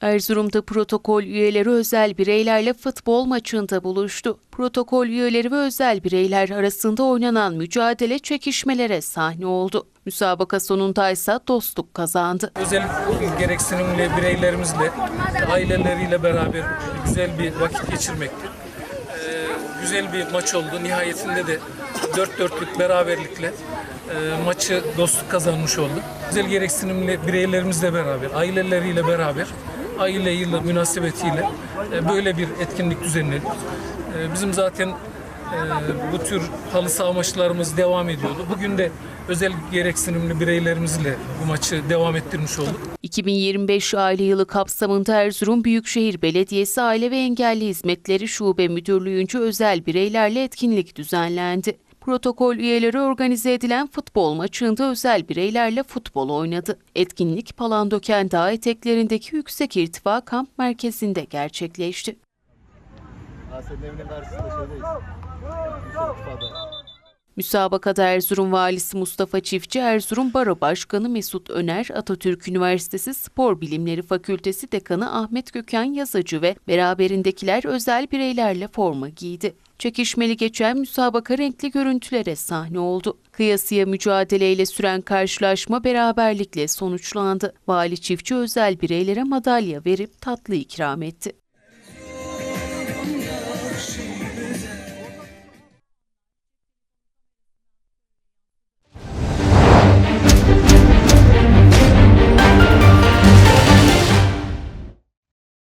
Erzurum'da protokol üyeleri özel bireylerle futbol maçında buluştu. Protokol üyeleri ve özel bireyler arasında oynanan mücadele çekişmelere sahne oldu. Müsabaka sonunda ise dostluk kazandı. özel gereksinimli bireylerimizle, aileleriyle beraber güzel bir vakit geçirmekti. Ee, güzel bir maç oldu. Nihayetinde de dört dörtlük beraberlikle e, maçı dostluk kazanmış olduk. Güzel gereksinimli bireylerimizle beraber, aileleriyle beraber, aile yılı münasebetiyle e, böyle bir etkinlik düzenledik. Bizim zaten e, bu tür halı saha maçlarımız devam ediyordu. Bugün de özel gereksinimli bireylerimizle bu maçı devam ettirmiş olduk. 2025 aile yılı kapsamında Erzurum Büyükşehir Belediyesi Aile ve Engelli Hizmetleri Şube Müdürlüğü'nce özel bireylerle etkinlik düzenlendi. Protokol üyeleri organize edilen futbol maçında özel bireylerle futbol oynadı. Etkinlik Palandöken Dağı eteklerindeki yüksek irtifa kamp merkezinde gerçekleşti. Müsabakada Erzurum Valisi Mustafa Çiftçi, Erzurum Baro Başkanı Mesut Öner, Atatürk Üniversitesi Spor Bilimleri Fakültesi Dekanı Ahmet Gökhan Yazıcı ve beraberindekiler özel bireylerle forma giydi. Çekişmeli geçen müsabaka renkli görüntülere sahne oldu. Kıyasıya mücadeleyle süren karşılaşma beraberlikle sonuçlandı. Vali Çiftçi özel bireylere madalya verip tatlı ikram etti.